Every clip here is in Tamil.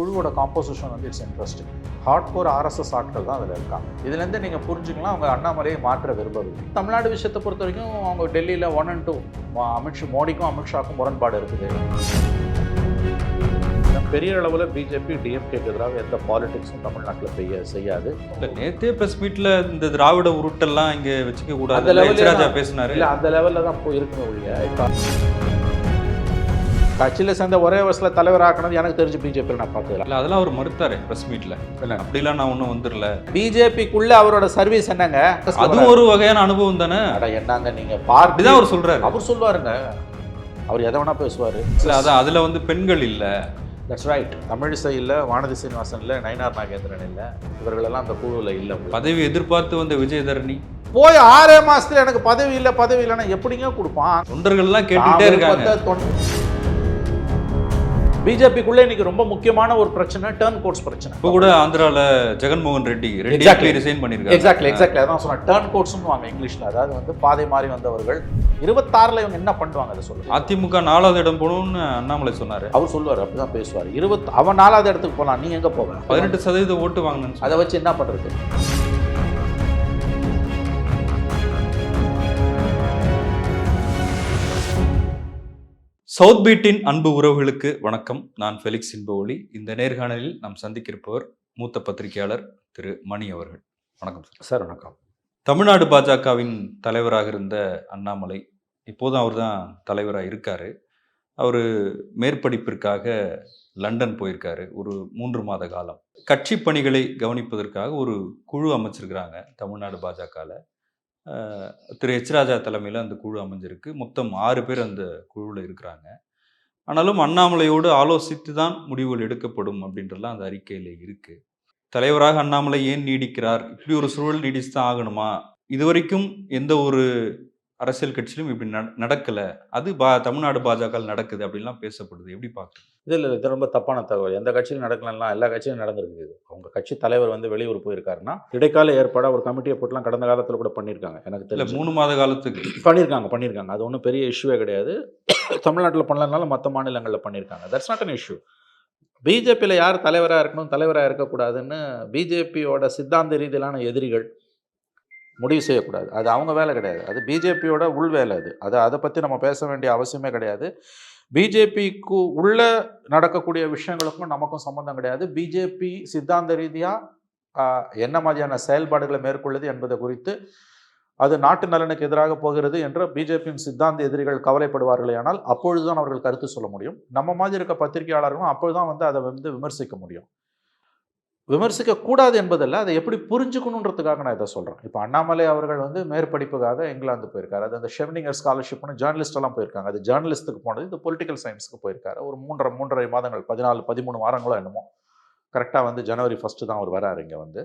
குழுவோட காம்போசிஷன் வந்து it's interesting hardcore RSS ஆட்கள் தான் அதில் இருக்காங்க. இதுலேருந்து நீங்கள் புரிஞ்சுக்கலாம் அவங்க அண்ணாமலையை மாற்ற விரும்பவில்லை. தமிழ்நாடு விஷயத்தை பொறுத்த வரைக்கும் அவங்க டெல்லியில் ஒன் அண்ட் டூ அமித்ஷா மோடிக்கும் அமித்ஷாக்கும் முரண்பாடு இருக்குது. பெரிய அளவில் பிஜேபி டிஎம்கேக்கு எதிராக எந்த பாலிடிக்ஸும் தமிழ்நாட்டில் செய்ய செய்யாது. இல்ல நேத்தே பிரஸ் மீட்ல இந்த திராவிட உருட்டெல்லாம் இங்க வச்சுக்க அந்த கூடாது level ல ராஜா தான். பேசினாரு. இல்லை அந்த லெவலில் தான் போய் இருக்குமே ஒழிய இப்ப கட்சியில் சேர்ந்த ஒரே வருஷத்தில் தலைவராக்கணும் எனக்கு தெரிஞ்சு பிஜேபியில் நான் பார்த்ததில்ல இல்ல அதெல்லாம் அவர் மறுத்தாரு பிரஸ் மீட்ல இல்ல. அப்படிலாம் நான் ஒன்றும் வந்துடல. பிஜேபிக்குள்ள அவரோட சர்வீஸ் என்னங்க? அதுவும் ஒரு வகையான அனுபவம் தானே? அட என்னங்க நீங்க பார்ட்டி அப்படிதான் அவர் சொல்றாரு. அவர் சொல்லுவாருங்க அவர் எதை வேணா பேசுவார். இல்ல அதான் அதுல வந்து பெண்கள் இல்ல. தட்ஸ் ரைட் தமிழிசை இல்லை வானதி சீனிவாசன் இல்லை நயினார் நாகேந்திரன் இல்லை. இவர்களெல்லாம் அந்த குழுவில் இல்லை பதவி எதிர்பார்த்து வந்த விஜயதரணி. போய் ஆறே மாசத்துல எனக்கு பதவி இல்லை பதவி இல்லைன்னா எப்படிங்க கொடுப்பான்? தொண்டர்கள் எல்லாம் கேட்டுட்டே இருக்காங்க. பிஜேபிக்குள்ள இன்னைக்கு ரொம்ப முக்கியமான ஒரு பிரச்சனை டேர்ன் கோட்ஸ் பிரச்சனை. இப்ப கூட ஆந்திரால ஜெகன்மோகன் ரெட்டி ரெட்டி Exactly. ரிசைன் பண்ணிருக்காரு எக்ஸாக்ட்லி எக்ஸாக்ட்லி அதான் சொன்னேன் டேர்ன் கோட்ஸ்னு வாங்க இங்கிலீஷ்ல. அதாவது வந்து பாதை மாறி வந்தவர்கள். இருபத்தாறுல இவங்க என்ன பண்ணுவாங்க அதை சொல்லுங்க. அதிமுக நாலாவது இடம் போகணும்னு அண்ணாமலை சொன்னாரு. அவர் சொல்லுவார் அப்படிதான் பேசுவார். இருபத் அவன் நாலாவது இடத்துக்கு போலாம். நீ எங்க போவ? பதினெட்டு சதவீத ஓட்டு வாங்கினு அதை வச்சு என்ன பண்றது? சவுத் பீட்டின் அன்பு உறவுகளுக்கு வணக்கம். நான் ஃபெலிக்ஸ் இன்பவொளி. இந்த நேர்காணலில் நாம் சந்திக்கிருப்பவர் மூத்த பத்திரிகையாளர் திரு மணி அவர்கள். வணக்கம் சார். சார் வணக்கம். தமிழ்நாடு பாஜகவின் தலைவராக இருந்த அண்ணாமலை இப்போதும் அவர் தான் தலைவராக இருக்காரு. அவர் மேற்படிப்பிற்காக லண்டன் போயிருக்காரு. ஒரு மூன்று மாத காலம். கட்சி பணிகளை கவனிப்பதற்காக ஒரு குழு அமைச்சிருக்கிறாங்க தமிழ்நாடு பாஜகவில் திரு எச் ராஜா தலைமையில் அந்த குழு அமைஞ்சிருக்கு. மொத்தம் ஆறு பேர் அந்த குழுவில் இருக்கிறாங்க. ஆனாலும் அண்ணாமலையோடு ஆலோசித்து தான் முடிவுகள் எடுக்கப்படும் அப்படின்றலாம் அந்த அறிக்கையில் இருக்குது தலைவராக அண்ணாமலை ஏன் நீடிக்கிறார்? இப்படி ஒரு சூழல் நீடிச்சு தான் ஆகணுமா? இதுவரைக்கும் எந்த ஒரு அரசியல் கட்சியிலும் இப்படி நட- நடக்கல. அது பா தமிழ்நாடு பாஜக நடக்குது அப்படின்லாம் பேசப்படுது. எப்படி பார்க்குறீங்க? இது இல்லை இது ரொம்ப தப்பான தகவல். எந்த கட்சியிலும் நடக்கலாம் எல்லா கட்சியிலும் நடந்திருக்கு இது. அவங்க கட்சி தலைவர் வந்து வெளியூர் போயிருக்காருன்னா இடைக்கால ஏற்பாடு ஒரு கமிட்டியை போட்டுலாம் கடந்த காலத்தில் கூட பண்ணியிருக்காங்க. எனக்கு தெரிஞ்சு. மூணு மாத காலத்துக்கு. பண்ணியிருக்காங்க பண்ணியிருக்காங்க. அது ஒன்றும் பெரிய இஷ்யூவே கிடையாது. தமிழ்நாட்டில் பண்ணலனாலும் மற்ற மாநிலங்களில் பண்ணியிருக்காங்க. தட்ஸ் நாட் அன் இஷ்யூ பிஜேபியில் யார் தலைவராக இருக்கணும் தலைவராக இருக்கக்கூடாதுன்னு பிஜேபியோட சித்தாந்த ரீதியிலான எதிரிகள் முடிவு செய்யக்கூடாது. அது அவங்க வேலை கிடையாது. அது பிஜேபியோட உள் வேலை அது. அது அதை பற்றி நம்ம பேச வேண்டிய அவசியமே கிடையாது. பிஜேபிக்கு உள்ள நடக்கக்கூடிய விஷயங்களுக்கும் நமக்கும் சம்மந்தம் கிடையாது. பிஜேபி சித்தாந்த ரீதியாக என்ன மாதிரியான செயல்பாடுகளை மேற்கொள்ளுது என்பது குறித்து அது நாட்டு நலனுக்கு எதிராக போகிறது என்று பிஜேபியின் சித்தாந்த எதிரிகள் கவலைப்படுவார்களே ஆனால் அப்பொழுதுதான் அவர்கள் கருத்து சொல்ல முடியும். நம்ம மாதிரி இருக்க பத்திரிகையாளர்களும் அப்பொழுதுதான் வந்து அதை வந்து விமர்சிக்க முடியும். விமர்சிக்கக்கூடாது என்பதல்ல அதை எப்படி புரிஞ்சுக்கணுன்றதுக்காக நான் இதை சொல்கிறேன் இப்போ அண்ணாமலை அவர்கள் வந்து மேற்படிப்புக்காக இங்கிலாந்து போயிருக்காரு. அது அந்த ஷெவ்னிங்கர் ஸ்காலர்ஷிப்னு ஜேர்னலிஸ்டெல்லாம் போயிருக்காங்க. அது ஜேர்னலிஸ்ட்டுக்கு போனது இது பொலிட்டிக்கல் சயின்ஸுக்கு போயிருக்காரு. ஒரு மூன்றரை மூன்றரை மாதங்கள் பதினாலு பதிமூணு வாரங்களோ என்னமோ. கரெக்டாக வந்து ஜனவரி ஃபஸ்ட்டு தான் அவர் வராரு இங்கே வந்து.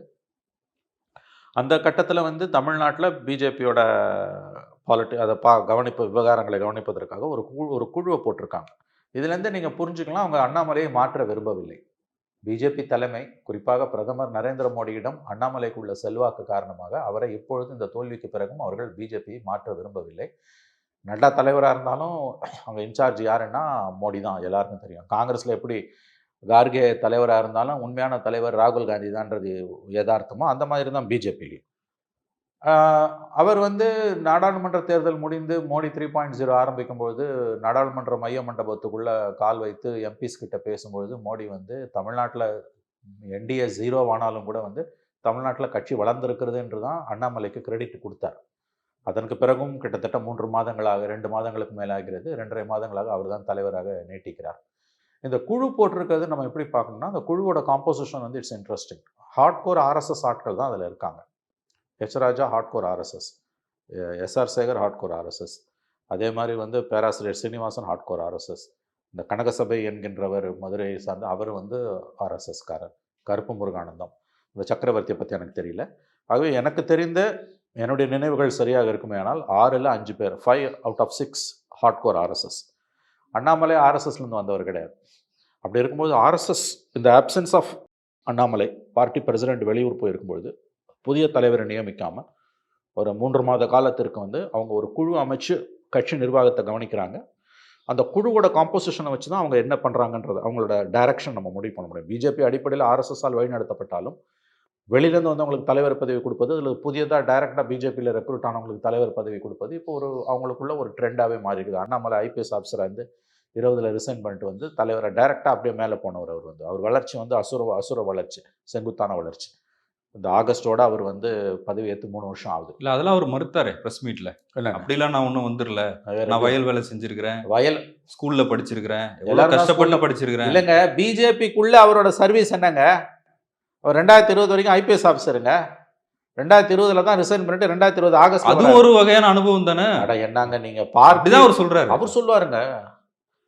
அந்த கட்டத்தில் வந்து தமிழ்நாட்டில் பிஜேபியோட பாலிட்டி அதை பா கவனிப்பு விவகாரங்களை கவனிப்பதற்காக ஒரு குழு ஒரு குழுவை போட்டிருக்காங்க. இதுலேருந்து நீங்கள் புரிஞ்சுக்கலாம் அவங்க அண்ணாமலையை மாற்ற விரும்பவில்லை. பிஜேபி தலைமை குறிப்பாக பிரதமர் நரேந்திர மோடியிடம் அண்ணாமலைக்கு உள்ள செல்வாக்கு காரணமாக அவரை இப்பொழுது இந்த தோல்விக்கு பிறகும் அவர்கள் பிஜேபியை மாற்ற விரும்பவில்லை. நட்டா தலைவராக இருந்தாலும் அவங்க இன்சார்ஜ் யாருன்னா மோடி தான் எல்லாருக்கும் தெரியும். காங்கிரஸில் எப்படி கார்கே தலைவராக இருந்தாலும் உண்மையான தலைவர் ராகுல் காந்தி தான்றது யதார்த்தமோ அந்த மாதிரி தான் பிஜேபிலையும் அவர் வந்து நாடாளுமன்ற தேர்தல் முடிந்து மோடி த்ரீ பாயிண்ட் ஜீரோ ஆரம்பிக்கும்போது நாடாளுமன்ற மைய மண்டபத்துக்குள்ளே கால் வைத்து எம்பிஸ் கிட்ட பேசும்பொழுது மோடி வந்து தமிழ்நாட்டில் என்டிஏ ஜீரோவானாலும் கூட வந்து தமிழ்நாட்டில் கட்சி வளர்ந்துருக்கிறது என்று தான் அண்ணாமலைக்கு கிரெடிட் கொடுத்தார். அதற்கு பிறகும் கிட்டத்தட்ட மூன்று மாதங்களாக ரெண்டு மாதங்களுக்கு மேலாகிறது. ரெண்டரை மாதங்களாக அவர் தான் தலைவராக நீட்டிக்கிறார். இந்த குழு போட்டிருக்கிறது நம்ம எப்படி பார்க்கணும்னா அந்த குழுவோட காம்போசிஷன் வந்து இட்ஸ் இன்ட்ரெஸ்டிங் ஹார்ட்கோர் ஆர்எஸ்எஸ் ஆட்கள் தான் அதில் இருக்காங்க. ஹெச்ராஜா ராஜா hardcore RSS SR Sekar hardcore RSS அதே மாதிரி வந்து பேராசிரியர் சீனிவாசன் ஹார்ட்கோர் ஆர்எஸ்எஸ் இந்த கனகசபை என்கின்றவர் மதுரையை சார்ந்த அவர் வந்து ஆர்எஸ்எஸ்காரர் கருப்பு முருகானந்தம். இந்த சக்கரவர்த்தியை பற்றி எனக்கு தெரியல. ஆகவே எனக்கு தெரிந்த என்னுடைய நினைவுகள் சரியாக இருக்குமே ஆனால் ஆறில் அஞ்சு பேர் five out of six hardcore RSS Annamalai ஆர்எஸ்எஸ்லேருந்து வந்தவர் கிடையாது. அப்படி இருக்கும்போது ஆர்எஸ்எஸ் இந்த options of Annamalai party president வெளியூர் போயிருக்கும்பொழுது புதிய தலைவரை நியமிக்காமல் ஒரு மூன்று மாத காலத்திற்கு வந்து அவங்க ஒரு குழு அமைச்சு கட்சி நிர்வாகத்தை கவனிக்கிறாங்க. அந்த குழுவோட காம்போசிஷனை வச்சு தான் அவங்க என்ன பண்ணுறாங்கன்றது அவங்களோட டைரக்ஷன் நம்ம முடிவு பண்ண முடியும். பிஜேபி அடிப்படையில் ஆர்எஸ்எஸ்ஆல் வழிநடத்தப்பட்டாலும் வெளியிலேருந்து வந்து அவங்களுக்கு தலைவர் பதவி கொடுப்பது அதில் புதியதாக டைரெக்டாக பிஜேபியில் ரெக்ரூட் ஆனவங்களுக்கு தலைவர் பதவி கொடுப்பது இப்போ ஒரு அவங்களுக்குள்ள ஒரு ட்ரெண்டாகவே மாறிடுது. அண்ணாமலை ஐபிஎஸ் ஆஃபீஸராக இருந்து இருபதில் ரிசைன் பண்ணிட்டு வந்து தலைவரை டைரெக்டாக அப்படியே மேலே போனவர் அவர் வந்து. அவர் வளர்ச்சி வந்து அசுர அசுர வளர்ச்சி செங்குத்தான வளர்ச்சி. இந்த ஆகஸ்டோட அவர் வந்து பதவி ஏற்று மூணு வருஷம் ஆகுது. இல்ல அதெல்லாம் அவர் மறுத்தாரே பிரஸ் மீட்ல அப்படிலாம் நான் ஒன்றும் வந்துடல. நான் வயல் வேலை செஞ்சிருக்கிறேன். வயல். ஸ்கூல்ல படிச்சிருக்கிறேன். தான் கஷ்டப்பட்டு படிச்சிருக்கிறேன். இல்லைங்க பிஜேபிக்குள்ள அவரோட சர்வீஸ் என்னங்க? அவர் ரெண்டாயிரத்தி இருபது வரைக்கும் ஐபிஎஸ் ஆஃபீஸருங்க ரெண்டாயிரத்தி இருபதுல தான் ரிசைன் பண்ணிட்டு ரெண்டாயிரத்தி இருபது ஆகஸ்ட் அதுவும் ஒரு வகையான அனுபவம் தானே? அட என்னங்க நீங்க பார்ட்டி அப்படிதான் அவர் சொல்றாரு. அவர் சொல்லுவாருங்க.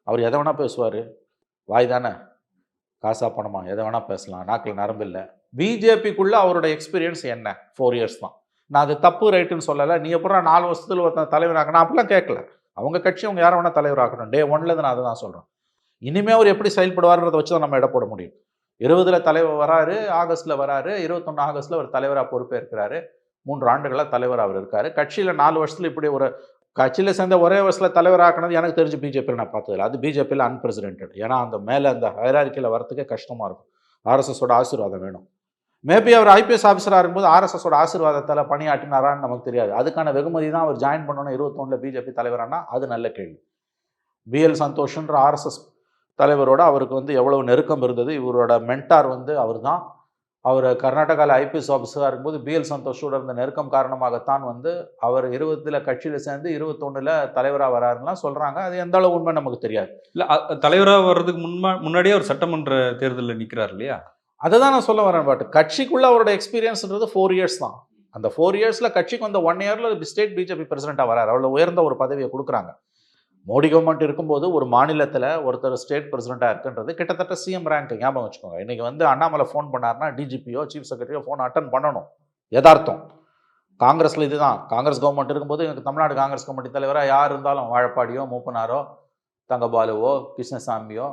அவர் எதை வேணா பேசுவார். வாய் தானே? காசா பணமா? எதை வேணா பேசலாம். நாக்கில் நரம்பு இல்லை. பிஜேபிக்குள்ள அவரோட எக்ஸ்பீரியன்ஸ் என்ன? ஃபோர் இயர்ஸ் தான். நான் அது தப்பு ரைட்டுன்னு சொல்லலை. நீ அப்புறம் நாலு வருஷத்தில் ஒருத்தன் தலைவர் ஆக்கணும்? அப்படிலாம் கேட்கல. அவங்க கட்சி அவங்க யாரை வேணால் தலைவர் டே ஒன்லேருந்து நான் அதை தான் சொல்கிறேன் இனிமே அவர் எப்படி செயல்படுவார்ன்றதை வச்சு தான் நம்ம இட போட முடியும். இருபதில் தலைவர் வராரு ஆகஸ்டில் வராரு இருபத்தொன்னு ஆகஸ்ட்டில் அவர் தலைவராக பொறுப்பேற்கிறாரு. மூன்று ஆண்டுகளாக தலைவர் அவர் இருக்கார். கட்சியில் நாலு வருஷத்தில் இப்படி ஒரு கட்சியில் சேர்ந்த ஒரே வருஷத்தில் தலைவராக்கினது எனக்கு தெரிஞ்சு பிஜேபியில் நான் பார்த்ததில்ல. அது பிஜேபியில் அன்பிரசிடென்டட் ஏன்னா அந்த மேலே அந்த ஹைராரிக்கில் வரத்துக்கே கஷ்டமாக இருக்கும். ஆர்எஸ்எஸோட ஆசீர்வாதம் வேணும். மேபி அவர் ஐபிஎஸ் ஆஃபீஸராக இருக்கும்போது ஆர்எஸ்எஸோட ஆசீர்வாதத்தால் பணியாற்றினாரான்னு நமக்கு தெரியாது. அதுக்கான வெகுமதி தான் அவர் ஜாயின் பண்ணணும் இருபத்தொன்னில் பிஜேபி தலைவரானா அது நல்ல கேள்வி. பிஎல் சந்தோஷ்ன்ற ஆர்எஸ்எஸ் தலைவரோட அவருக்கு வந்து எவ்வளவு நெருக்கம் இருந்தது. இவரோட மென்டார் வந்து அவர் தான் அவர் கர்நாடகாவில் ஐபிஎஸ் ஆஃபீஸராக இருக்கும்போது பிஎல் சந்தோஷோட இருந்த நெருக்கம் காரணமாகத்தான் வந்து அவர் இருபத்தில் கட்சியில் சேர்ந்து இருபத்தொன்னில் தலைவராக வராருலாம் சொல்கிறாங்க அது எந்த அளவு உண்மை நமக்கு தெரியாது. இல்லை தலைவராக வர்றதுக்கு முன்மா முன்னாடியே அவர் சட்டமன்ற தேர்தலில் நிற்கிறார் இல்லையா? அதை தான் நான் சொல்ல வரேன் பட் கட்சிக்குள்ள அவரோட எக்ஸ்பீரியன்ஸ்ன்றது ஃபோர் இயர்ஸ் தான். அந்த ஃபோர் இயர்ஸில் கட்சிக்கு வந்த ஒன் இயரில் ஸ்டேட் பிஜேபி பிரசிடெண்ட்டாக வராரு. அவ்வளோ உயர்ந்த ஒரு பதவியை கொடுக்குறாங்க. மோடி கவர்மெண்ட் இருக்கும்போது ஒரு மாநிலத்தில் ஒருத்தர் ஸ்டேட் பிரசிடெண்ட்டாக இருக்குன்றது கிட்டத்தட்ட சிஎம் ரேங்க் ஞாபகம் வச்சுக்கோங்க. இன்னைக்கு வந்து அண்ணாமலை ஃபோன் பண்ணார்னா டிஜிபியோ சீஃப் செக்ரட்டரியோ ஃபோன் அட்டன் பண்ணணும். யதார்த்தம். காங்கிரஸில் இதுதான். காங்கிரஸ் கவர்மெண்ட் இருக்கும்போது எனக்கு தமிழ்நாடு காங்கிரஸ் கமிட்டி தலைவராக யார் இருந்தாலும் வாழப்பாடியோ மூப்பனாரோ தங்கபாலுவோ கிருஷ்ணசாமியோ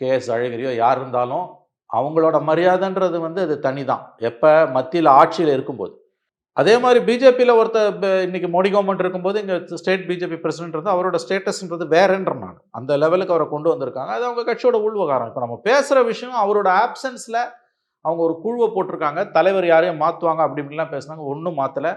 கே எஸ் அழகிரியோ யார் இருந்தாலும் அவங்களோட மரியாதைன்றது வந்து அது தனி தான் எப்போ மத்தியில் ஆட்சியில் இருக்கும்போது. அதே மாதிரி பிஜேபியில் ஒருத்தர் இன்னைக்கு மோடி கவர்மெண்ட் இருக்கும்போது இங்கே ஸ்டேட் பிஜேபி பிரசிடென்ட் அவரோட ஸ்டேட்டஸ்ன்றது வேறன்ற நான் அந்த லெவலுக்கு அவரை கொண்டு வந்திருக்காங்க. அது அவங்க கட்சியோட உள்வகாரம் இப்போ நம்ம பேசுகிற விஷயம் அவரோட ஆப்சன்ஸில் அவங்க ஒரு குழுவை போட்டிருக்காங்க. தலைவர் யாரையும் மாற்றுவாங்க அப்படி இப்படிலாம் பேசுனாங்க. ஒன்றும் மாற்றலை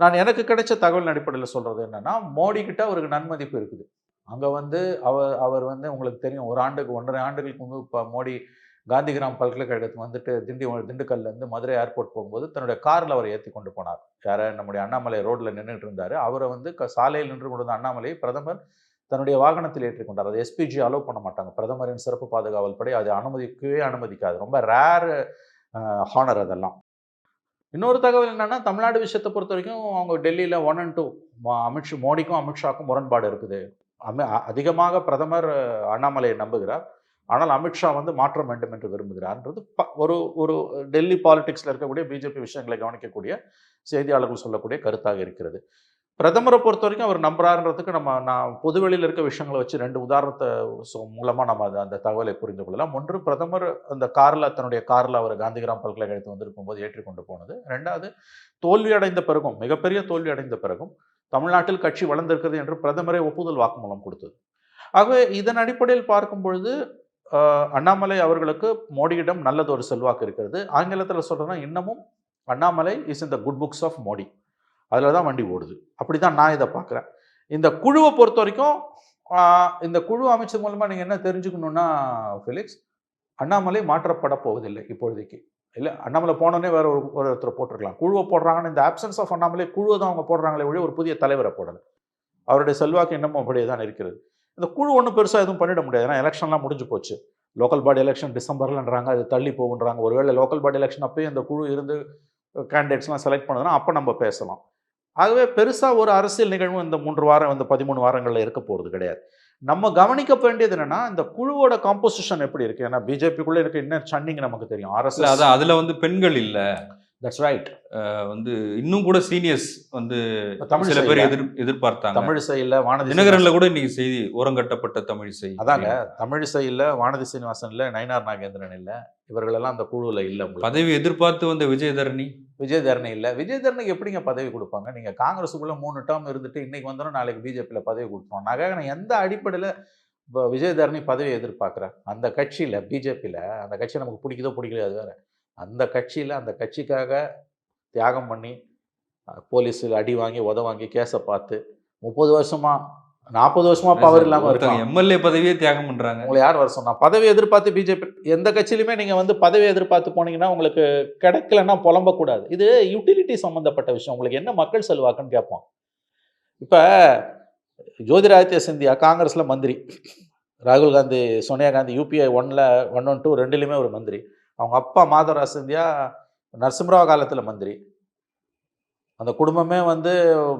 நான் எனக்கு கிடைச்ச தகவல் அடிப்படையில் சொல்கிறது என்னென்னா மோடிக்கிட்ட அவருக்கு நன்மதிப்பு இருக்குது. அங்கே வந்து அவர் அவர் வந்து உங்களுக்கு தெரியும். ஒரு ஆண்டுக்கு ஒன்றரை ஆண்டுகளுக்கு முன்பு இப்போ மோடி காந்திகிராம் பல்கலைக்கழகத்துக்கு வந்துட்டு திண்டி திண்டுக்கல்லேருந்து மதுரை ஏர்போர்ட் போகும்போது தன்னுடைய காரில் அவர் ஏற்றி கொண்டு போனார். யாரை? நம்முடைய அண்ணாமலை ரோட்டில் நின்றுட்டு இருந்தார். அவரை வந்து க- சாலையில் நின்று கொண்டு வந்த அண்ணாமலை பிரதமர் தன்னுடைய வாகனத்தில் ஏற்றிக்கொண்டார். அது எஸ்பிஜி அலோவ் பண்ண மாட்டாங்க. பிரதமரின் சிறப்பு பாதுகாவல் படி அது அனுமதிக்கவே அனுமதிக்காது. ரொம்ப ரேர் ஹானர் அதெல்லாம். இன்னொரு தகவல் என்னென்னா தமிழ்நாடு விஷயத்தை பொறுத்த வரைக்கும் அவங்க டெல்லியில் ஒன் அண்ட் டூ அமித்ஷா மோடிக்கும் அமித்ஷாக்கும் முரண்பாடு இருக்குது. அமி அ- அதிகமாக பிரதமர் அண்ணாமலையை நம்புகிறார். ஆனால் அமித்ஷா வந்து மாற்றம் வேண்டும் என்று விரும்புகிறார்ன்றது ப- ஒரு ஒரு டெல்லி பாலிடிக்ஸில் இருக்கக்கூடிய பிஜேபி விஷயங்களை கவனிக்கக்கூடிய செய்தியாளர்கள் சொல்லக்கூடிய கருத்தாக இருக்கிறது. பிரதமரை பொறுத்த வரைக்கும் அவர் நம்புறாருன்றதுக்கு நம்ம நான் பொதுவெளியில் இருக்க விஷயங்களை வச்சு ரெண்டு உதாரணத்தை மூலமாக நம்ம அதை அந்த தகவலை புரிந்து கொள்ளலாம். ஒன்று பிரதமர் அந்த காரில் தன்னுடைய காரில் அவர் காந்திகிராம் பல்கலைக்கழகத்தை வந்திருக்கும் போது ஏற்றிக்கொண்டு போனது. ரெண்டாவது தோல்வி அடைந்த பிறகும் மிகப்பெரிய தோல்வி அடைந்த பிறகும் தமிழ்நாட்டில் கட்சி வளர்ந்திருக்கிறது என்று பிரதமரை ஒப்புதல் வாக்குமூலம் கொடுத்தது. ஆகவே இதன் அடிப்படையில் பார்க்கும் பொழுது அண்ணாமலை அவர்களுக்கு மோடியிடம் நல்லது ஒரு செல்வாக்கு இருக்கிறது. ஆங்கிலத்தில் சொல்கிறேன்னா இன்னமும் Annamalai is in the good books of Modi அதில் தான் வண்டி ஓடுது. அப்படி தான் நான் இதை பார்க்குறேன். இந்த குழுவை பொறுத்த வரைக்கும் இந்த குழு அமைச்சர் மூலமாக நீங்கள் என்ன தெரிஞ்சுக்கணுன்னா ஃபிலிக்ஸ் அண்ணாமலை மாற்றப்பட போவதில்லை இப்பொழுதைக்கு. இல்லை அண்ணாமலை போனோடனே வேற ஒரு ஒரு போட்டிருக்கலாம். குழுவை போடுறாங்கன்னு இந்த ஆப்சன்ஸ் ஆஃப் அண்ணாமலை குழுவை தான் அவங்க போடுறாங்களே ஒழிய ஒரு புதிய தலைவரை போடலை. அவருடைய செல்வாக்கு இன்னமும் அப்படியே தான் இருக்கிறது. இந்த குழு ஒன்றும் பெருசாக எதுவும் பண்ணிட முடியாது. ஏன்னா எலெக்ஷன்லாம் முடிஞ்சு போச்சு. லோக்கல் பாடி எலெக்ஷன் டிசம்பர்லன்றாங்க அது தள்ளி போகுன்றாங்க. ஒருவேளை லோக்கல் பாடி எலெக்ஷன் அப்பயும் இந்த குழு இருந்து கேண்டிடேட்ஸ்லாம் செலக்ட் பண்ணதுன்னா அப்போ நம்ம பேசலாம். ஆகவே பெருசாக ஒரு அரசியல் நிகழ்வும் இந்த மூன்று வாரம் இந்த பதிமூணு வாரங்களில் இருக்க போகிறது கிடையாது. நம்ம கவனிக்க வேண்டியது என்னன்னா இந்த குழுவோட காம்போசிஷன் எப்படி இருக்கு? ஏன்னா பிஜேபிக்குள்ளே இருக்க இன்னும் சன்னிங் நமக்கு தெரியும். ஆர்எஸ்எஸ் அதான் அதுல வந்து பெண்கள் இல்ல. தட்ஸ் ரைட் வந்து இன்னும் கூட சீனியர்ஸ் வந்து தமிழ் சில பேர் எதிர் எதிர்பார்த்தாங்க. தமிழ் சைடில் வானதி தினகரன்ல கூட இன்னைக்கு செய்தி ஓரங்கட்டப்பட்ட தமிழிசை அதாங்க தமிழ் சைடில் வானதி சீனிவாசன் இல்லை நயினார் நாகேந்திரன் இல்லை. இவர்களெல்லாம் அந்த குழுவில் இல்லை பதவி எதிர்பார்த்து வந்த விஜயதரணி? விஜயதரணி இல்லை. விஜயதரனுக்கு எப்படிங்க பதவி கொடுப்பாங்க? நீங்கள் காங்கிரஸுக்குள்ளே மூணு டேர்ம் இருந்துட்டு இன்னைக்கு வந்தோம் நாளைக்கு பிஜேபியில் பதவி கொடுத்துருவோம் நான் எந்த அடிப்படையில் இப்போ விஜயதரணி பதவி எதிர்பார்க்குறேன் அந்த கட்சியில் பிஜேபியில் அந்த கட்சி நமக்கு பிடிக்குதோ பிடிக்கலையோ அது வேற. அந்த கட்சியில் அந்த கட்சிக்காக தியாகம் பண்ணி போலீஸில் அடி வாங்கி உத வாங்கி கேஸை பார்த்து முப்பது வருஷமா நாற்பது வருஷமா பவர் இல்லாமல் இருக்காங்க எம்எல்ஏ பதவியே தியாகம் பண்றாங்க. உங்களை யார் வர சொன்னா? பதவி எதிர்பார்த்து பிஜேபி எந்த கட்சியிலுமே நீங்க வந்து பதவி எதிர்பார்த்து போனீங்கன்னா உங்களுக்கு கிடைக்கலன்னா புலம்பக்கூடாது இது யூட்டிலிட்டி சம்பந்தப்பட்ட விஷயம். உங்களுக்கு என்ன மக்கள் செல்வாக்குன்னு கேட்போம். இப்போ ஜோதிராதித்ய சிந்தியா காங்கிரஸ்ல மந்திரி. ராகுல் காந்தி சோனியா காந்தி யூபிஐ ஒன்ல ஒன் ஒன் டூ ரெண்டுலேயுமே ஒரு மந்திரி. அவங்க அப்பா மாதவராஜ் சிந்தியா நரசிம்மராவ் காலத்தில் மந்திரி. அந்த குடும்பமே வந்து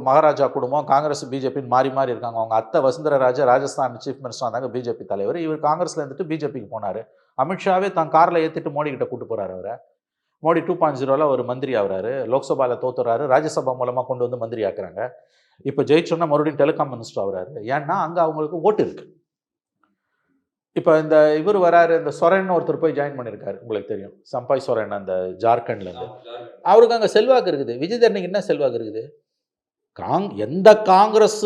மகாராஜா குடும்பம் காங்கிரஸ் பிஜேபின்னு மாறி மாறி இருக்காங்க. அவங்க அத்தை வசுந்தர ராஜா ராஜஸ்தான் சீஃப் மினிஸ்டர் வந்தாங்க பிஜேபி தலைவர். இவர் காங்கிரஸில் இருந்துட்டு பிஜேபிக்கு போனார். அமித்ஷாவே தான் காரில் ஏற்றிட்டு மோடி கிட்ட கூட்டு போகிறார் அவரை. மோடி டூ பாயிண்ட் ஜீரோவில் ஒரு மந்திரி ஆகிறாரு. லோக்சபாவில் தோத்துறாரு. ராஜ்யசபா மூலமாக கொண்டு வந்து மந்திரி ஆக்குறாங்க. இப்போ ஜெயிச்சோன்னா மறுபடியும் டெலிகாம் மினிஸ்டர் ஆகுறாரு. ஏன்னா அங்கே அவங்களுக்கு ஓட்டு இருக்குது இப்போ இந்த இவர் வராரு இந்த சொரன் ஒருத்தர் போய் ஜாயின் பண்ணியிருக்காரு உங்களுக்கு தெரியும். சம்பாய் சொரன் அந்த ஜார்க்கண்ட்லேருந்து அவருக்கு அங்கே செல்வாக்கு இருக்குது. விஜயதரனுக்கு என்ன செல்வாக்கு இருக்குது? காங் எந்த காங்கிரஸ்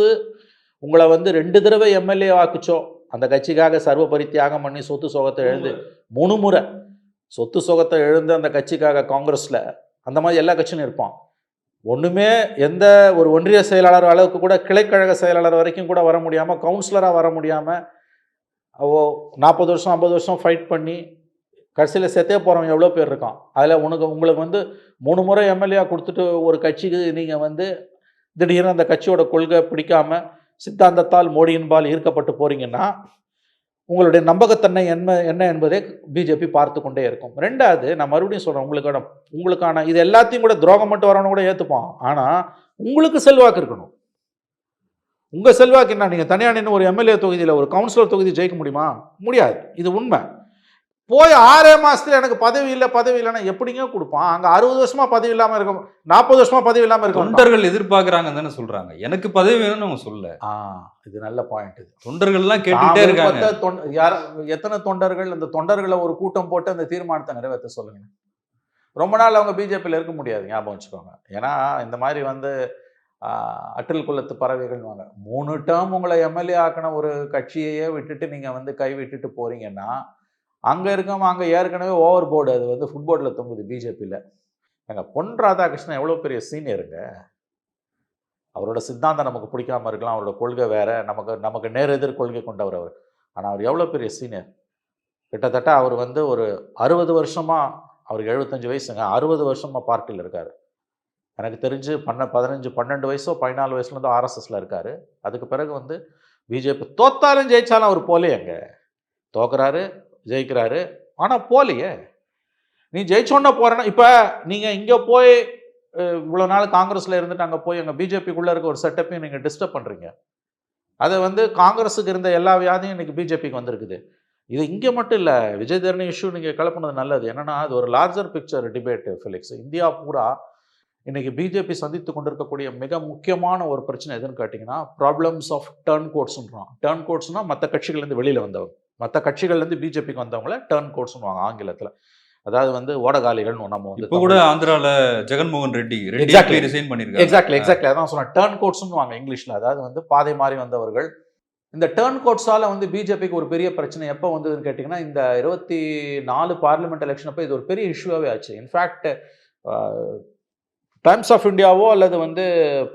உங்களை வந்து ரெண்டு தடவை எம்எல்ஏ ஆக்குச்சோ அந்த கட்சிக்காக சர்வபரி தியாகம் பண்ணி சொத்து சோகத்தை எழுந்து மூணு முறை. சொத்து சுகத்தை எழுந்து அந்த கட்சிக்காக காங்கிரஸில் அந்த மாதிரி எல்லா கட்சியும் இருப்பான். ஒன்றுமே எந்த ஒரு ஒன்றிய செயலாளர் அளவுக்கு கூட கிளைக்கழக செயலாளர் வரைக்கும் கூட வர முடியாமல் கவுன்சிலராக வர முடியாமல் நாற்பது வருஷம் ஐம்பது வருஷம் ஃபைட் பண்ணி கடைசியில் செத்தே போகிறவங்க எவ்வளோ பேர் இருக்கான்? அதில் உனக்கு உங்களுக்கு வந்து மூணு முறை எம்எல்ஏ கொடுத்துட்டு ஒரு கட்சிக்கு நீங்கள் வந்து திடீர்னு அந்த கட்சியோட கொள்கை பிடிக்காம சித்தாந்தத்தால் மோடியின்பால் ஈர்க்கப்பட்டு போகிறீங்கன்னா உங்களுடைய நம்பகத்தன்மை என்ன என்ன என்பதை பிஜேபி பார்த்து கொண்டே இருக்கும். ரெண்டாவது நான் மறுபடியும் சொல்கிறேன் உங்களுக்கான உங்களுக்கான இது எல்லாத்தையும் கூட துரோகம் மட்டும் வரவனு கூட ஏற்றுப்பான் ஆனால் உங்களுக்கு செல்வாக்கு இருக்கணும். உங்கள் செல்வாக்கு என்ன? நீங்கள் தனியாக நின்று ஒரு எம்எல்ஏ தொகுதியில் ஒரு கவுன்சிலர் தொகுதி ஜெயிக்க முடியுமா? முடியாது. இது உண்மை. போய் ஆறே மாசத்துல எனக்கு பதவி இல்லை பதவி இல்லைன்னா எப்படிங்க கொடுப்பான்? அங்கே அறுபது வருஷமா பதவி இல்லாமல் இருக்கும் நாற்பது வருஷமா பதவி இல்லாமல் இருக்கும் தொண்டர்கள் எதிர்பார்க்கறாங்கன்னு தானே சொல்றாங்க. எனக்கு பதவி வேணும்னு அவங்க சொல்ல ஆ இது நல்ல பாயிண்ட் இது. தொண்டர்கள் எல்லாம் கேட்டுக்கிட்டே தான் இருக்காங்க. யார எத்தனை தொண்டர்கள் அந்த தொண்டர்களை ஒரு கூட்டம் போட்டு அந்த தீர்மானத்தை நிறைவேற்ற சொல்லுங்க. ரொம்ப நாள் அவங்க பிஜேபியில் இருக்க முடியாது ஞாபகம் வச்சுக்கோங்க. ஏன்னா இந்த மாதிரி வந்து அட்டில் குலத்து பறவைகள்வாங்க மூணு டேர்ம் உங்களை எம்எல்ஏ ஆக்கின ஒரு கட்சியையே விட்டுட்டு நீங்கள் வந்து கை விட்டுட்டு போகிறீங்கன்னா அங்கே இருக்கவங்க அங்கே ஏற்கனவே ஓவர் போர்டு அது வந்து ஃபுட்போர்டில் தொங்குது பிஜேபியில் எங்கள் பொன் ராதாகிருஷ்ணன் எவ்வளோ பெரிய சீனியருங்க அவரோட சித்தாந்தம் நமக்கு பிடிக்காம இருக்கலாம். அவரோட கொள்கை வேறு. நமக்கு நமக்கு நேர் எதிர் கொள்கை கொண்டவர் அவர். ஆனால் அவர் எவ்வளோ பெரிய சீனியர் கிட்டத்தட்ட அவர் வந்து ஒரு அறுபது வருஷமாக அவருக்கு எழுபத்தஞ்சு வயசுங்க. அறுபது வருஷமாக பார்ட்டியில் இருக்கார். எனக்கு தெரிஞ்சு பன்ன பதினஞ்சு பன்னெண்டு வயசோ பதினாலு வயசுலேருந்து ஆர்எஸ்எஸில் இருக்கார். அதுக்கு பிறகு வந்து பிஜேபி தோத்தாலும் ஜெயித்தாலும் அவர் போலையேங்க தோக்குறாரு ஜெயிக்கிறாரு. ஆனால் போலையே. நீ ஜெயிச்சோன்னா போகிறேன்னா இப்போ நீங்கள் இங்கே போய் இவ்வளோ நாள் காங்கிரஸில் இருந்துட்டு அங்கே போய் எங்கள் பிஜேபிக்குள்ளே இருக்க ஒரு செட்டப்பையும் நீங்கள் டிஸ்டர்ப் பண்ணுறீங்க அதை வந்து காங்கிரஸுக்கு இருந்த எல்லா வியாதியும் இன்னைக்கு பிஜேபிக்கு வந்திருக்குது. இது இங்கே மட்டும் இல்லை விஜய் தரணி இஷ்யூ நீங்கள் கிளப்புனது நல்லது. என்னென்னா அது ஒரு லார்ஜர் பிக்சர் டிபேட் ஃபிலிக்ஸ் இந்தியா பூரா இன்னைக்கு பிஜேபி சந்தித்து கொண்டிருக்கக்கூடிய மிக முக்கியமான ஒரு பிரச்சனை எதுன்னு கேட்டிங்கன்னா ப்ராப்ளம்ஸ் ஆஃப் டர்ன் கோட்ஸ்ன்றான் டர்ன் கோட்ஸ்னால் மற்ற கட்சிகள்லேருந்து வெளியில் வந்தவங்க. மற்ற கட்சிகள்லேருந்து பிஜேபிக்கு வந்தவங்கள டர்ன் கோட்ஸ்னுவாங்க ஆங்கிலத்தில். அதாவது வந்து ஓடகாலிகள்னு நம்ம வந்து இப்ப கூட ஆந்திரால ஜெகன்மோகன் ரெட்டி Exactly. ரிசைன் பண்ணிருக்காங்க எக்ஸாக்ட்லி எக்ஸாக்ட்லி அதான் சொன்னேன் டேர்ன் கோட்ஸ்னு வாங்க இங்கிலீஷில். அதாவது வந்து பாதை மாறி வந்தவர்கள். இந்த டேர்ன் கோட்ஸால வந்து பிஜேபிக்கு ஒரு பெரிய பிரச்சனை எப்போ வந்ததுன்னு கேட்டிங்கன்னா இந்த இருபத்தி நாலு பார்லிமெண்ட் எலெக்ஷன் அப்போ இது ஒரு பெரிய இஷ்யூவாகவே ஆச்சு. இன்ஃபேக்ட் டைம்ஸ் ஆஃப் இந்தியாவோ அல்லது வந்து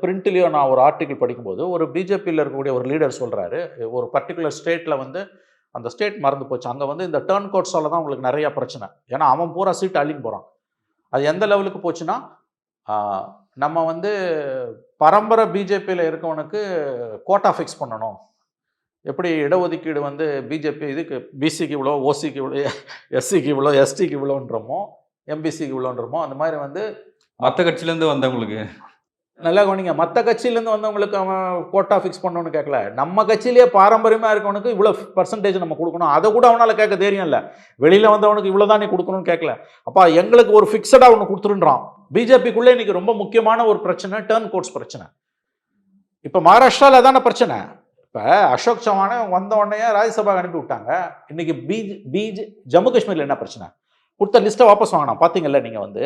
பிரிண்ட்லேயோ நான் ஒரு ஆர்டிக்கிள் படிக்கும்போது ஒரு பிஜேபியில் இருக்கக்கூடிய ஒரு லீடர் சொல்கிறாரு ஒரு பர்டிகுலர் ஸ்டேட்டில் வந்து அந்த ஸ்டேட் மறந்து போச்சு. அங்கே வந்து இந்த டேர்ன் கோட்ஸால் தான் உங்களுக்கு நிறைய பிரச்சனை. ஏன்னா அவன் பூரா சீட் அழிஞ்சு போகிறான் அது எந்த லெவலுக்கு போச்சுன்னா நம்ம வந்து பரம்பரை பிஜேபியில் இருக்கவனுக்கு கோட்டா ஃபிக்ஸ் பண்ணணும். எப்படி இடஒதுக்கீடு வந்து பிஜேபி இதுக்கு பிசிக்கு இவ்வளோ ஓசிக்கு இவ்வளோ எஸ்சிக்கு இவ்வளோ எஸ்டிக்கு இவ்வளோன்றமோ எம்பிசிக்கு இவ்வளோன்றமோ அந்த மாதிரி வந்து மற்ற கட்சியிலேருந்து வந்தவங்களுக்கு? நல்லா கவனிங்க. மற்ற கட்சியிலேருந்து வந்தவங்களுக்கு அவன் கோட்டா ஃபிக்ஸ் பண்ணணும்னு கேட்கல நம்ம கட்சியிலேயே பாரம்பரியமாக இருக்கவனுக்கு இவ்வளோ பர்சன்டேஜ் நம்ம கொடுக்கணும். அதை கூட அவனால் கேட்க தெரியும் இல்லை. வெளியில் வந்தவனுக்கு இவ்வளோ தான் நீ கொடுக்கணும்னு கேட்கல அப்பா எங்களுக்கு ஒரு ஃபிக்ஸடாக ஒன்று கொடுத்துருன்றான். பிஜேபிக்குள்ளே இன்னைக்கு ரொம்ப முக்கியமான ஒரு பிரச்சனை டேர்ன் கோட்ஸ் பிரச்சனை. இப்போ மகாராஷ்டிராவில் அதான பிரச்சனை. இப்போ அசோக் சவானே வந்த உடனே ராஜ்யசபாக்கு அனுப்பி விட்டாங்க. இன்றைக்கி பிஜே பிஜே ஜம்மு காஷ்மீரில் என்ன பிரச்சனை? கொடுத்த லிஸ்ட்டை வாபஸ் வாங்கினா பார்த்தீங்கல்ல நீங்கள் வந்து.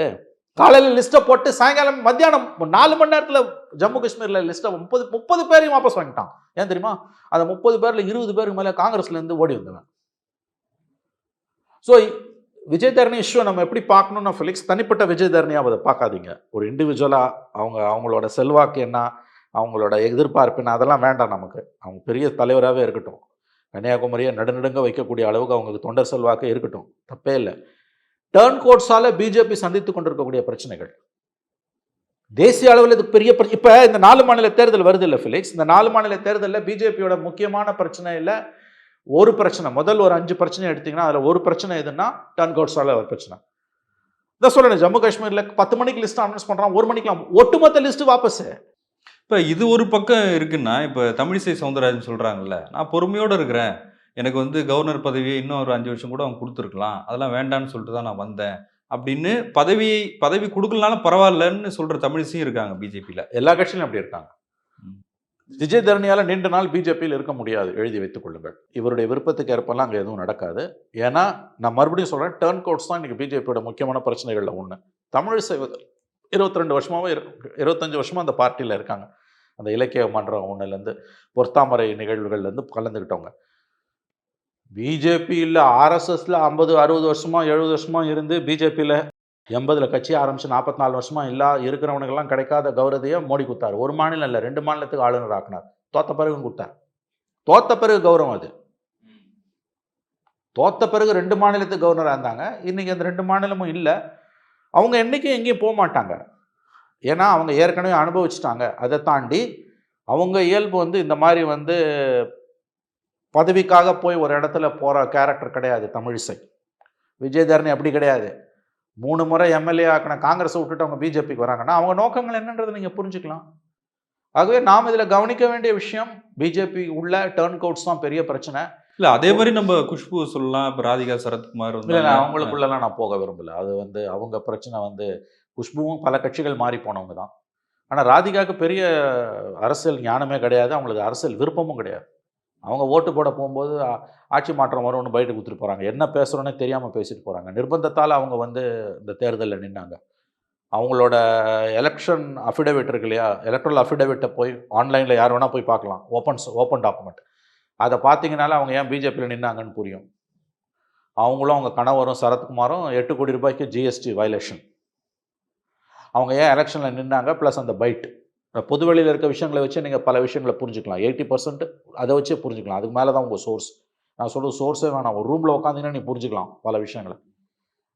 காலையில் லிஸ்ட்டை போட்டு சாயங்காலம் மத்தியானம் நாலு மணி நேரத்தில் ஜம்மு காஷ்மீரில் லிஸ்ட்டை முப்பது முப்பது பேரையும் வாபஸ் வாங்கிட்டான். ஏன் தெரியுமா? அந்த முப்பது பேரில் இருபது பேருக்கு மேலே காங்கிரஸ்லேருந்து ஓடி வந்தவன். ஸோ விஜய் தரணி இஷ்யூ நம்ம எப்படி பார்க்கணும்னா ஃபிலிக்ஸ் தனிப்பட்ட விஜய் தரணியாக அதை பார்க்காதீங்க. ஒரு இண்டிவிஜுவலாக அவங்க அவங்களோட செல்வாக்கு என்ன அவங்களோட எதிர்பார்ப்பு என்ன அதெல்லாம் வேண்டாம் நமக்கு. அவங்க பெரிய தலைவராகவே இருக்கட்டும். கன்னியாகுமரியை நடுநடுங்க வைக்கக்கூடிய அளவுக்கு அவங்களுக்கு தொண்டர் செல்வாக்கு இருக்கட்டும். தப்பே இல்லை. டேர்ன் கோட்ஸால பிஜேபி சந்தித்து கொண்டிருக்கக்கூடிய பிரச்சனைகள். தேசிய அளவில் இது பெரிய இப்போ இந்த நாலு மாநில தேர்தல் வருது இல்லை ஃபிலிக்ஸ் இந்த நாலு மாநில தேர்தலில் பிஜேபியோட முக்கியமான பிரச்சனை இல்லை ஒரு பிரச்சனை. முதல் ஒரு அஞ்சு பிரச்சனை எடுத்திங்கன்னா அதில் ஒரு பிரச்சனை எதுன்னா டர்ன் கோட்ஸால ஒரு பிரச்சனை. இதான் சொல்லணும். ஜம்மு காஷ்மீரில் பத்து மணிக்கு லிஸ்ட் அனௌன்ஸ் பண்ணுறான் ஒரு மணிக்கெலாம் ஒட்டுமொத்த லிஸ்ட்டு வாபஸு. இப்போ இது ஒரு பக்கம் இருக்குன்னா இப்போ தமிழிசை சவுந்தரராஜன் சொல்கிறாங்கல்ல நான் பொறுமையோடு இருக்கிறேன். எனக்கு வந்து கவர்னர் பதவியை இன்னும் ஒரு அஞ்சு வருஷம் கூட அவங்க கொடுத்துருக்கலாம். அதெல்லாம் வேண்டான்னு சொல்லிட்டு தான் நான் வந்தேன். அப்படின்னு பதவி பதவி கொடுக்கலனாலும் பரவாயில்லன்னு சொல்கிற தமிழிசையும் இருக்காங்க பிஜேபியில் எல்லா கட்சியிலும் அப்படி இருக்காங்க. விஜய் தரணியால நீண்ட நாள் பிஜேபியில் இருக்க முடியாது எழுதி வைத்துக் கொள்ளுங்கள். இவருடைய விருப்பத்துக்கு ஏற்பெல்லாம் அங்கே எதுவும் நடக்காது. ஏன்னா நான் மறுபடியும் சொல்றேன் டேர்ன் கோட்ஸ் தான் இன்னைக்கு பிஜேபியோட முக்கியமான பிரச்சனைகள்ல ஒன்று தமிழிசை இருபத்தி ரெண்டு வருஷமாவே இருக்கு இருபத்தஞ்சு வருஷமா அந்த பார்ட்டியில் இருக்காங்க. அந்த இலக்கிய மன்றம் ஒன்றுலேருந்து பொர்த்தாமரை நிகழ்வுகள்லேருந்து கலந்துக்கிட்டவங்க. பிஜேபி இல்லை ஐம்பது அறுபது வருஷமா எழுபது வருஷமாக இருந்து பிஜேபியில் எண்பதில் கட்சி ஆரம்பித்து நாற்பத்தி நாலு வருஷமா இல்லா இருக்கிறவனுக்கெல்லாம் கிடைக்காத கௌரவத்தையே மோடி கொடுத்தாரு ஒரு மாநிலம் இல்லை ரெண்டு மாநிலத்துக்கு ஆளுநர் ஆக்கினார். தோத்த பிறகு கொடுத்தார் தோத்த பிறகு கௌரவம் அது. தோத்த பிறகு ரெண்டு மாநிலத்துக்கு கவர்னராக இருந்தாங்க. இன்றைக்கி அந்த ரெண்டு மாநிலமும் இல்லை. அவங்க என்றைக்கும் எங்கேயும் போக மாட்டாங்க. ஏன்னா அவங்க ஏற்கனவே அனுபவிச்சிட்டாங்க. அதை தாண்டி அவங்க இயல்பு வந்து இந்த மாதிரி வந்து பதவிக்காக போய் ஒரு இடத்துல போகிற கேரக்டர் கிடையாது தமிழிசை விஜயதரணி அப்படி கிடையாது. மூணு முறை எம்எல்ஏ ஆக்கின காங்கிரஸை விட்டுட்டு அவங்க பிஜேபிக்கு வராங்கன்னா அவங்க நோக்கங்கள் என்னன்றதை நீங்கள் புரிஞ்சுக்கலாம். ஆகவே நாம் இதில் கவனிக்க வேண்டிய விஷயம் பிஜேபி உள்ள டேர்ன் கவுட்ஸ் தான் பெரிய பிரச்சனை. இல்லை அதே மாதிரி நம்ம குஷ்பு சொல்லலாம் இப்போ ராதிகா சரத்குமார் இல்லை அவங்களுக்குள்ளலாம் நான் போக விரும்பல. அது வந்து அவங்க பிரச்சனை வந்து குஷ்புவும் பல கட்சிகள் மாறி போனவங்க தான். ஆனால் ராதிகாவுக்கு பெரிய அரசியல் ஞானமே கிடையாது அவங்களுக்கு அரசியல் விருப்பமும் கிடையாது. அவங்க ஓட்டு போட போகும்போது ஆட்சி மாற்றம் வரும்னு பயிட்டு கொடுத்துட்டு போகிறாங்க என்ன பேசுகிறோன்னே தெரியாமல் பேசிட்டு போகிறாங்க நிர்பந்தத்தால் அவங்க வந்து இந்த தேர்தலில் நின்னாங்க. அவங்களோட எலெக்ஷன் அஃபிடவிட் இருக்கு இல்லையா? எலக்ட்ரல் அஃபிடவிட்டை போய் ஆன்லைனில் யார் வேணால் போய் பார்க்கலாம். ஓப்பன் ஓப்பன் டாக்குமெண்ட் அதை பார்த்தீங்கனால அவங்க ஏன் பிஜேபியில் நின்னாங்கன்னு புரியும். அவங்களும் அவங்க கணவரும் சரத்குமாரும் எட்டு கோடி ரூபாய்க்கு ஜிஎஸ்டி வயலேஷன் அவங்க ஏன் எலெக்ஷனில் நின்னாங்க ப்ளஸ் அந்த பைட் பொதுவெளியில் இருக்க விஷயங்களை வச்சு நீங்கள் பல விஷயங்களை புரிஞ்சுக்கலாம். எயிட்டி பர்சன்ட் அதை வச்சே புரிஞ்சுக்கலாம். அதுக்கு மேலே தான் உங்கள் சோர்ஸ் நான் சொல்கிறது சோர்ஸே வேணாம். ஒரு ரூமில் உட்காந்தீங்கன்னா நீ புரிஞ்சுக்கலாம் பல விஷயங்களை.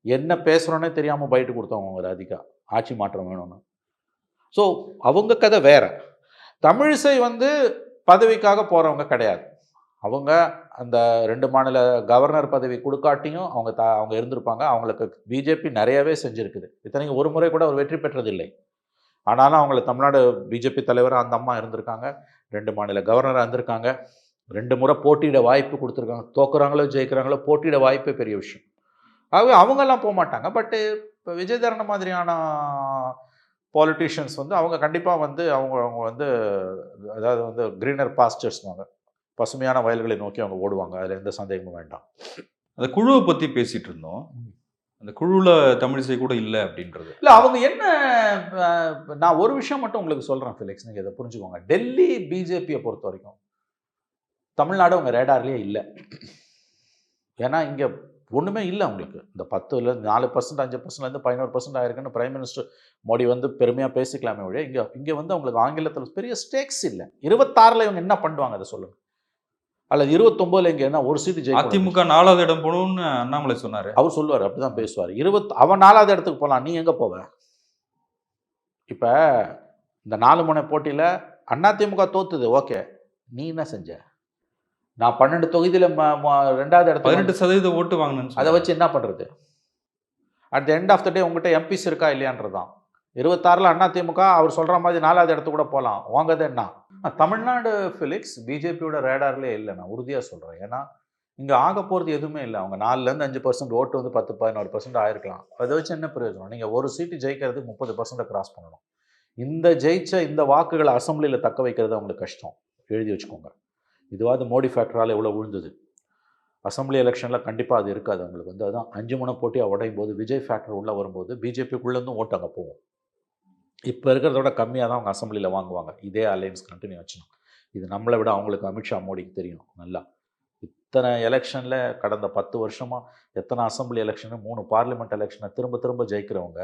என்ன பேசுகிறோன்னே தெரியாமல் பயிட்டு கொடுத்தவங்க ராதிகா. ஆட்சி மாற்றம் வேணும்னு. ஸோ அவங்க கதை வேறு. தமிழிசை வந்து பதவிக்காக போகிறவங்க கிடையாது. அவங்க அந்த ரெண்டு மாநில கவர்னர் பதவி கொடுக்காட்டியும் அவங்க த அவங்க இருந்திருப்பாங்க. அவங்களுக்கு பிஜேபி நிறையவே செஞ்சுருக்குது. இத்தனைக்கு ஒரு முறை கூட அவர் வெற்றி பெற்றதில்லை. ஆனாலும் அவங்கள தமிழ்நாடு பிஜேபி தலைவராக அந்த அம்மா இருந்திருக்காங்க. ரெண்டு மாநில கவர்னராக இருந்திருக்காங்க. ரெண்டு முறை போட்டியிட வாய்ப்பு கொடுத்துருக்காங்க. தோக்குறாங்களோ ஜெயிக்கிறாங்களோ போட்டியிட வாய்ப்பே பெரிய விஷயம். ஆகவே அவங்கெல்லாம் போக மாட்டாங்க. பட்டு இப்போ விஜயதரண மாதிரியான பாலிட்டிஷியன்ஸ் வந்து அவங்க கண்டிப்பாக வந்து அவங்க அவங்க வந்து அதாவது வந்து க்ரீனர் பாஸ்டர்ஸ்வாங்க பசுமையான வயல்களை நோக்கி அவங்க ஓடுவாங்க. அதில் எந்த சந்தேகமும் வேண்டாம். அந்த குழுவை பற்றி பேசிட்டு இருந்தோம். அந்த குழுவில் தமிழிசை கூட இல்லை அப்படின்றது. இல்லை அவங்க என்ன நான் ஒரு விஷயம் மட்டும் உங்களுக்கு சொல்கிறேன் ஃபிலிக்ஸ் நீங்கள் இதை புரிஞ்சுக்கோங்க. டெல்லி பிஜேபியை பொறுத்த வரைக்கும் தமிழ்நாடு அவங்க ரேடார்லேயே இல்லை. ஏன்னா இங்கே ஒன்றுமே இல்லை அவங்களுக்கு. இந்த பத்துல நாலு பர்சன்ட் அஞ்சு பர்சன்ட்லேருந்து பதினோரு பர்சன்ட் ஆயிருக்குன்னு பிரைம் மினிஸ்டர் மோடி வந்து பெருமையாக பேசிக்கலாமே ஒழிய இங்கே இங்கே வந்து அவங்களுக்கு ஆங்கிலத்தில் பெரிய ஸ்டேக்ஸ் இல்லை. இருபத்தாறில் இவங்க என்ன பண்ணுவாங்க அதை சொல்லுங்கள் அல்லது இருபத்தொம்போதுல இங்கே என்ன ஒரு சீட்டு ஜெயிக்க அதிமுக நாலாவது இடம் போகணும்னு அண்ணாமலை சொன்னாரு. அவர் சொல்லுவார் அப்படிதான் பேசுவார். இருபத் அவன் நாலாவது இடத்துக்கு போகலாம் நீ எங்கே போவ? இப்போ இந்த நாலு முனை போட்டியில் அதிமுக தோத்துது ஓகே. நீ என்ன செஞ்ச? நான் பன்னெண்டு தொகுதியில் ரெண்டாவது இடத்துல பதினெட்டு சதவீத ஓட்டு வாங்கினேன்னு அதை வச்சு என்ன பண்ணுறது at the end of the day உங்ககிட்ட எம்பிஸ் இருக்கா இல்லையான்றதான் இருபத்தாறில் அண்ணா திமுக அவர் சொல்கிற மாதிரி நாலாவது இடத்து கூட போகலாம் வாங்கது என்ன? தமிழ்நாடு ஃபிலிக்ஸ் பிஜேபியோட ரேடார்லேயே இல்லை நான் உறுதியாக சொல்கிறேன் ஏன்னா இங்கே ஆக போகிறது எதுவுமே இல்லை. அவங்க நாலுலேருந்து அஞ்சு பர்சன்ட் ஓட்டு வந்து பத்து பதினோரு பர்சன்ட் ஆயிருக்கலாம். அதை வச்சு என்ன பிரயோஜனம்? நீங்கள் ஒரு சீட்டு ஜெயிக்கிறதுக்கு முப்பது பர்சன்ட்டை கிராஸ் பண்ணணும். இந்த ஜெயிச்ச இந்த வாக்குகளை அசம்பிளியில் தக்க வைக்கிறது அவங்களுக்கு கஷ்டம். எழுதி வச்சுக்கோங்க. இதுவாது மோடி ஃபேக்டரால் எவ்வளோ விழுந்தது அசம்பிளி எலெக்ஷனில் கண்டிப்பாக அது இருக்காது அவங்களுக்கு வந்து. அதான் அஞ்சு முனை போட்டியாக உடையும் போது விஜய் ஃபேக்டர் உள்ளே வரும்போது பிஜேபிக்குள்ளேருந்தும் ஓட்டு அங்கே போகும். இப்போ இருக்கிறதோட கம்மியாக தான் அவங்க அசம்பிளியில் வாங்குவாங்க. இதே அலையன்ஸ் கண்டினியூ வச்சுணும் இது நம்மளை விட அவங்களுக்கு அமித்ஷா மோடிக்கு தெரியும் நல்லா. இத்தனை எலெக்ஷனில் கடந்த பத்து வருஷமாக எத்தனை அசம்பிளி எலெக்ஷனு மூணு பார்லிமெண்ட் எலெக்ஷனை திரும்ப திரும்ப ஜெயிக்கிறவங்க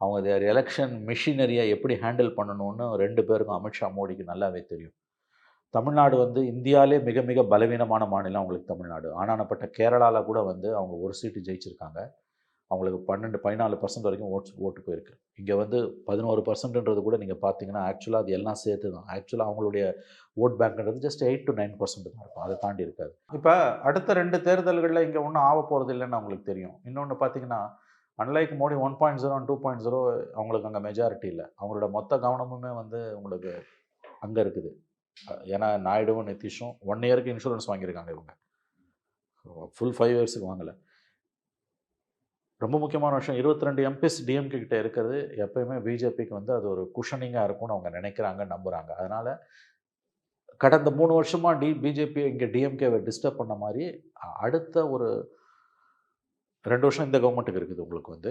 அவங்க தேர் எலெக்ஷன் மிஷினரியை எப்படி ஹேண்டில் பண்ணணும்னு ரெண்டு பேருக்கும் அமித்ஷா மோடிக்கு நல்லாவே தெரியும். தமிழ்நாடு வந்து இந்தியாவிலே மிக மிக பலவீனமான மாநிலம் அவங்களுக்கு தமிழ்நாடு. ஆனானப்பட்ட கேரளாவில் கூட வந்து அவங்க ஒரு சீட்டு ஜெயிச்சிருக்காங்க. அவங்களுக்கு பன்னெண்டு பதினாலு பர்சன்ட் வரைக்கும் ஓட்ஸ் ஓட்டு போயிருக்கு. இங்கே வந்து பதினோரு பர்சன்ட்ன்றது கூட நீங்கள் பார்த்தீங்கன்னா ஆக்சுவலாக அது எல்லாம் சேர்த்து தான். ஆக்சுவலாக அவங்களுடைய vote பேங்க்ன்றது just eight to nine percent தான் இருக்கும். அதை தாண்டி இருக்காது. இப்போ அடுத்த ரெண்டு தேர்தல்களில் இங்கே ஒன்றும் ஆக போகிறது இல்லைன்னு அவங்களுக்கு தெரியும். இன்னொன்று பார்த்தீங்கன்னா unlike Modi one point zero two point zero அவங்களுக்கு அங்கே மெஜாரிட்டி இல்லை. அவங்களோட மொத்த கவனமுமே வந்து உங்களுக்கு அங்கே இருக்குது. ஏன்னா நாயுடுவும் நிதிஷும் ஒன் இயருக்கு இன்சூரன்ஸ் வாங்கியிருக்காங்க இவங்க. ஃபுல் ஃபைவ் இயர்ஸுக்கு வாங்கலை. ரொம்ப முக்கியமான விஷயம். இருபத்தி ரெண்டு எம்பிஸ் டிஎம்கே கிட்ட இருக்கிறது. எப்பயுமே பிஜேபிக்கு வந்து அது ஒரு குஷனிங்காக இருக்கும்னு அவங்க நினைக்கிறாங்க நம்புகிறாங்க அதனால் கடந்த மூணு வருஷமாக டி பிஜேபி இங்கே டிஎம்கேவை டிஸ்டர்ப் பண்ண மாதிரி அடுத்த ஒரு ரெண்டு வருஷம் இந்த கவர்மெண்ட்டுக்கு இருக்குது உங்களுக்கு வந்து.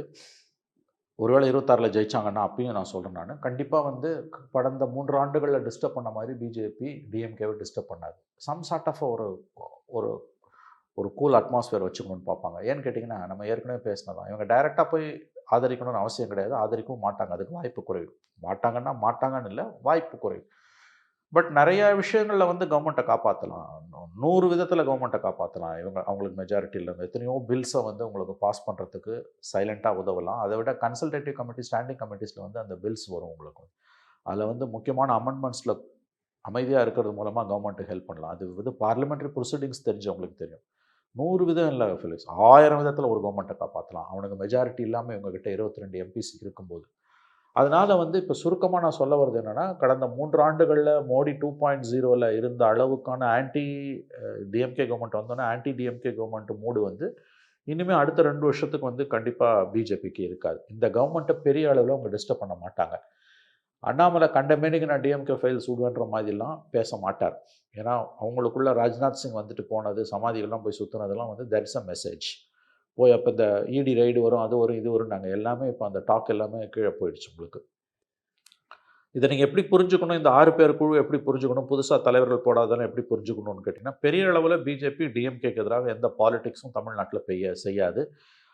ஒருவேளை இருபத்தாறில் ஜெயிச்சாங்கன்னா அப்பயும் நான் சொல்கிறேன் நான். கண்டிப்பாக வந்து கடந்த மூன்று ஆண்டுகளில் டிஸ்டர்ப் பண்ண மாதிரி பிஜேபி டிஎம்கேவை டிஸ்டர்ப் பண்ணாது. சம் சார்ட் ஆஃப் ஒரு ஒரு ஒரு கூல் அட்மாஸ்பியர் வச்சுக்கணும்னு பார்ப்பாங்க. ஏன்னு கேட்டிங்கன்னா நம்ம ஏற்கனவே பேசினதான். இவங்க டைரெக்டாக போய் ஆதரிக்கணும்னு அவசியம் கிடையாது. ஆதரிக்கவும் மாட்டாங்க. அதுக்கு வாய்ப்பு குறைவு. மாட்டாங்கன்னா மாட்டாங்கன்னு இல்லை வாய்ப்பு குறைவு. பட் நிறைய விஷயங்களில் வந்து கவர்மெண்ட்டை காப்பாற்றலாம் நூறு விதத்தில் கவர்மெண்ட்டை காப்பாற்றலாம் இவங்க அவங்களுக்கு மெஜாரிட்டி இல்லை எத்தனையோ பில்ஸை வந்து உங்களுக்கு பாஸ் பண்ணுறதுக்கு சைலண்ட்டாக உதவலாம். அதை விட கன்சல்டேட்டிவ் கமிட்டி ஸ்டாண்டிங் கமிட்டிஸில் வந்து அந்த பில்ஸ் வரும் உங்களுக்கு. அதில் வந்து முக்கியமான அமெண்ட்மெண்ட்ஸில் அமைதியாக இருக்கிறது மூலமாக கவர்மெண்ட்டுக்கு ஹெல்ப் பண்ணலாம். அது வந்து பார்லிமெண்ட்ரி ப்ரொசீடிங்ஸ் தெரிஞ்சவங்களுக்கு தெரியும். நூறு விதம் இல்லை ஃபிலிக்ஸ் ஆயிரம் விதத்தில் ஒரு கவர்மெண்ட்டை காப்பாற்றலாம் அவனுக்கு மெஜாரிட்டி இல்லாமல் இவங்ககிட்ட இருபத்தி ரெண்டு எம்பிசி இருக்கும்போது. அதனால் வந்து இப்போ சுருக்கமாக நான் சொல்ல வர்றது என்னென்னா கடந்த மூன்று ஆண்டுகளில் மோடி டூ பாயிண்ட் ஜீரோவில் இருந்த அளவுக்கான ஆன்டி டிஎம்கே கவர்மெண்ட் வந்தோன்னா ஆன்டி டிஎம்கே கவர்மெண்ட் மூடு வந்து இனிமேல் அடுத்த ரெண்டு வருஷத்துக்கு வந்து கண்டிப்பாக பிஜேபிக்கு இருக்காது. இந்த கவர்மெண்ட்டை பெரிய அளவில் அவங்க டிஸ்டர்ப் பண்ண மாட்டாங்க. அண்ணாமலை கண்டமேனிக்கு நான் டிஎம்கே ஃபைல் சுடுவேன்ற மாதிரிலாம் பேச மாட்டார். ஏன்னா அவங்களுக்குள்ள ராஜ்நாத் சிங் வந்துட்டு போனது சமாதிகள்லாம் போய் சுற்றுனதெல்லாம் வந்து தட்ஸ் அ மெசேஜ் போய் அப்போ இந்த இடி ரைடு வரும் அது வரும் இது வரும் நாங்கள் எல்லாமே இப்போ அந்த டாக் எல்லாமே கீழே போயிடுச்சு உங்களுக்கு. இதை நீங்கள் எப்படி புரிஞ்சுக்கணும்? இந்த ஆறு பேர் குழு எப்படி புரிஞ்சுக்கணும்? புதுசாக தலைவர்கள் போடாதெல்லாம் எப்படி புரிஞ்சுக்கணும்னு கேட்டிங்கன்னா பெரிய அளவில் பிஜேபி டிஎம்கேக்கு எதிராக எந்த பாலிடிக்ஸும் தமிழ்நாட்டில் பெய்ய செய்யாது.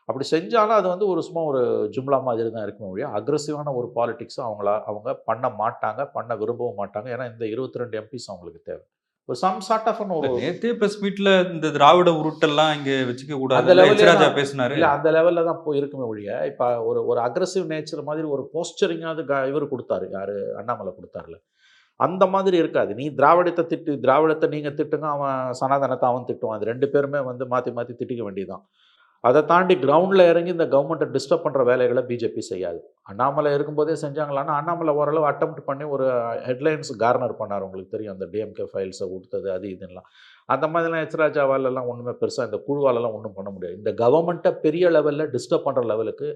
அப்படி செஞ்சாலும் அது வந்து ஒரு சும்மா ஒரு ஜும்லா மாதிரி தான் இருக்கும் ஒழிய அக்ரஸிவான ஒரு பாலிடிக்ஸும் அவங்கள அவங்க பண்ண மாட்டாங்க பண்ண விரும்பவும் மாட்டாங்க. ஏன்னா இந்த இருபத்தி ரெண்டு எம்பிஸ் அவங்களுக்கு தேவை. ஒரு சம் சார்ட் ஆஃப் ஒரு நேத்தே பிரஸ் மீட்ல இந்த திராவிட உருட்டெல்லாம் இங்க வச்சுக்க அந்த கூடாது ராஜா தான். பேசினாரு. இல்லை அந்த லெவலில் தான் போய் இருக்குமே ஒழிய இப்போ ஒரு ஒரு அக்ரஸிவ் நேச்சர் மாதிரி ஒரு போஸ்டரிங்காவது இவர் கொடுத்தாரு. யார்? அண்ணாமலை கொடுத்தாருல. அந்த மாதிரி இருக்காது. நீ திராவிடத்தை திட்டு திராவிடத்தை நீங்கள் திட்டுங்க அவன் சனாதனத்தை அவன் திட்டுவான். அது ரெண்டு பேருமே வந்து மாற்றி மாற்றி திட்டிக்க வேண்டியதுதான். அதை தாண்டி கிரவுண்டில் இறங்கி இந்த கவர்மெண்ட்டை டிஸ்டர்ப் பண்ணுற வேலைகளை பிஜேபி செய்யாது. அண்ணாமலை இருக்கும்போதே செஞ்சாங்களான்னா அண்ணாமலை ஓரளவு அட்டம் பண்ணி ஒரு ஹெட்லைன்ஸ் கார்னர் பண்ணார். உங்களுக்கு தெரியும் அந்த டிஎம்கே ஃபைல்ஸை கொடுத்தது அது இதுலாம் அந்த மாதிரிலாம் எச்ராஜாவாலெல்லாம் ஒன்றுமே பெருசாக இந்த குழுவாலெல்லாம் ஒன்றும் பண்ண முடியாது. இந்த கவர்மெண்ட்டை பெரிய லெவலில் டிஸ்டர்ப் பண்ணுற லெவலுக்கு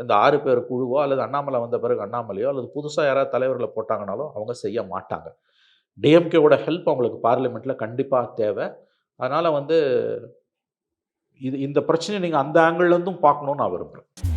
இந்த ஆறு பேர் குழுவோ அல்லது அண்ணாமலை வந்த பிறகு அண்ணாமலையோ அல்லது புதுசாக யாராவது தலைவர்களை போட்டாங்கனாலும் அவங்க செய்ய மாட்டாங்க. டிஎம்கேவோட ஹெல்ப் அவங்களுக்கு பார்லிமெண்ட்டில் கண்டிப்பாக தேவை. அதனால் வந்து இது இந்த பிரச்சனையை நீங்கள் அந்த ஆங்கிள்லேருந்தும் பார்க்கணுன்னு நான் விரும்புகிறேன்